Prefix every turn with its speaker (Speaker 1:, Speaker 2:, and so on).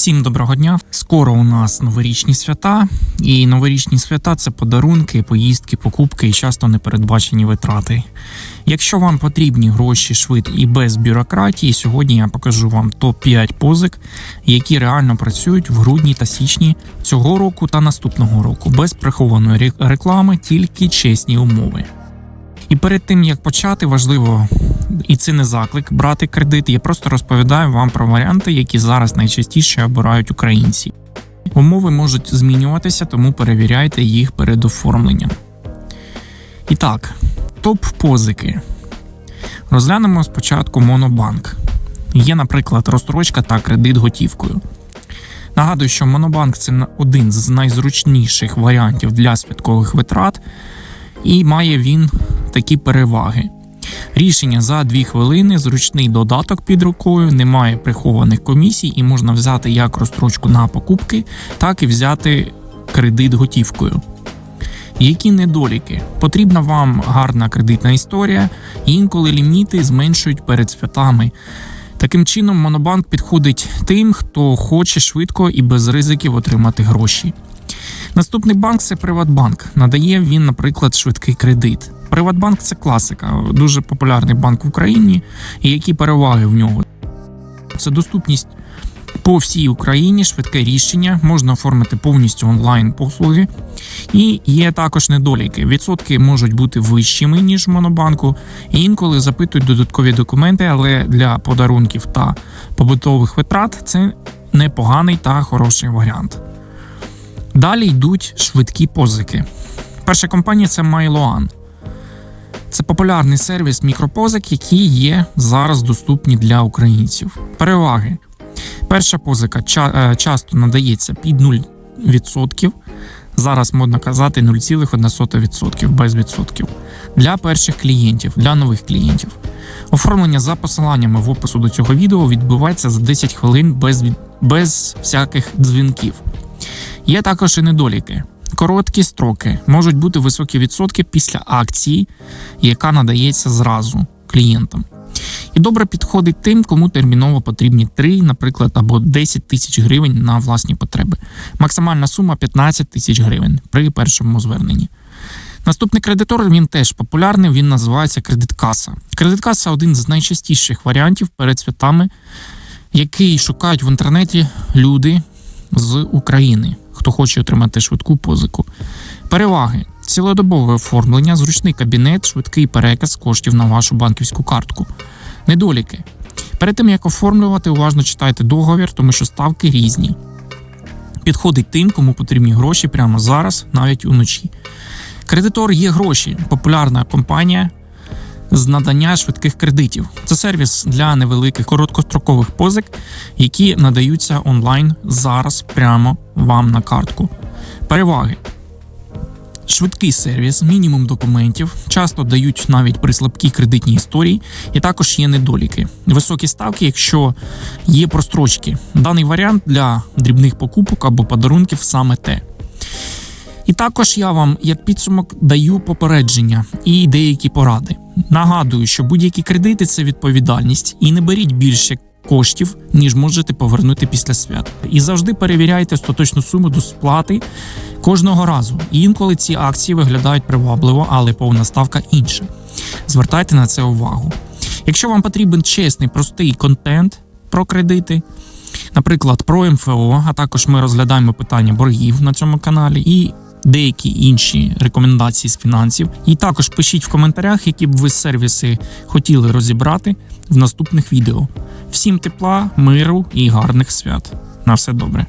Speaker 1: Всім доброго дня. Скоро у нас новорічні свята, і новорічні свята це подарунки, поїздки, покупки і часто непередбачені витрати. Якщо вам потрібні гроші швидко і без бюрократії, сьогодні я покажу вам топ-5 позик, які реально працюють в грудні та січні цього року та наступного року, без прихованої реклами, тільки чесні умови. І перед тим як почати, важливо, і це не заклик брати кредит. Я просто розповідаю вам про варіанти, які зараз найчастіше обирають українці. Умови можуть змінюватися, тому перевіряйте їх перед оформленням. І так, топ позики. Розглянемо спочатку Монобанк. Є, наприклад, розстрочка та кредит готівкою. Нагадую, що Монобанк це один з найзручніших варіантів для святкових витрат, і має він такі переваги. Рішення за 2 хвилини, зручний додаток під рукою, немає прихованих комісій, і можна взяти як розстрочку на покупки, так і взяти кредит готівкою. Які недоліки? Потрібна вам гарна кредитна історія, інколи ліміти зменшують перед святами. Таким чином, Монобанк підходить тим, хто хоче швидко і без ризиків отримати гроші. Наступний банк це Приватбанк. Надає він, наприклад, швидкий кредит. Приватбанк це класика, дуже популярний банк в Україні. І які переваги в нього? Це доступність по всій Україні, швидке рішення, можна оформити повністю онлайн послуги. І є також недоліки. Відсотки можуть бути вищими, ніж в Монобанку, і інколи запитують додаткові документи, але для подарунків та побутових витрат це непоганий та хороший варіант. Далі йдуть швидкі позики. Перша компанія це MyLoan. Це популярний сервіс мікропозик, які є зараз доступні для українців. Переваги. Перша позика е, часто надається під 0%. Зараз можна казати 0,1% без відсотків. Для перших клієнтів, для нових клієнтів. Оформлення за посиланнями в опису до цього відео відбувається за 10 хвилин без, без всяких дзвінків. Є також і недоліки. Короткі строки можуть бути високі відсотки після акції, яка надається зразу клієнтам. І добре підходить тим, кому терміново потрібні 3, наприклад, або 10 тисяч гривень на власні потреби. Максимальна сума 15 тисяч гривень при першому зверненні. Наступний кредитор він теж популярний, він називається кредиткаса. Кредиткаса один з найчастіших варіантів перед святами, який шукають в інтернеті люди з України, хто хоче отримати швидку позику. Переваги: цілодобове оформлення, зручний кабінет, швидкий переказ коштів на вашу банківську картку. Недоліки. Перед тим як оформлювати, уважно читайте договір, тому що ставки різні. Підходить тим, кому потрібні гроші прямо зараз, навіть уночі. Кредитор є гроші, популярна компанія з надання швидких кредитів. Це сервіс для невеликих короткострокових позик, які надаються онлайн зараз прямо вам на картку. Переваги. Швидкий сервіс, мінімум документів, часто дають навіть при слабкій кредитній історії, і також є недоліки. Високі ставки, якщо є прострочки. Даний варіант для дрібних покупок або подарунків саме те. І також я вам, як підсумок, даю попередження і деякі поради. Нагадую, що будь-які кредити це відповідальність, і не беріть більше коштів, ніж можете повернути після свят. І завжди перевіряйте остаточну суму до сплати кожного разу. Інколи ці акції виглядають привабливо, але повна ставка інша. Звертайте на це увагу. Якщо вам потрібен чесний, простий контент про кредити, наприклад, про МФО, а також ми розглядаємо питання боргів на цьому каналі і деякі інші рекомендації з фінансів. І також пишіть в коментарях, які б ви сервіси хотіли розібрати в наступних відео. Всім тепла, миру і гарних свят. На все добре.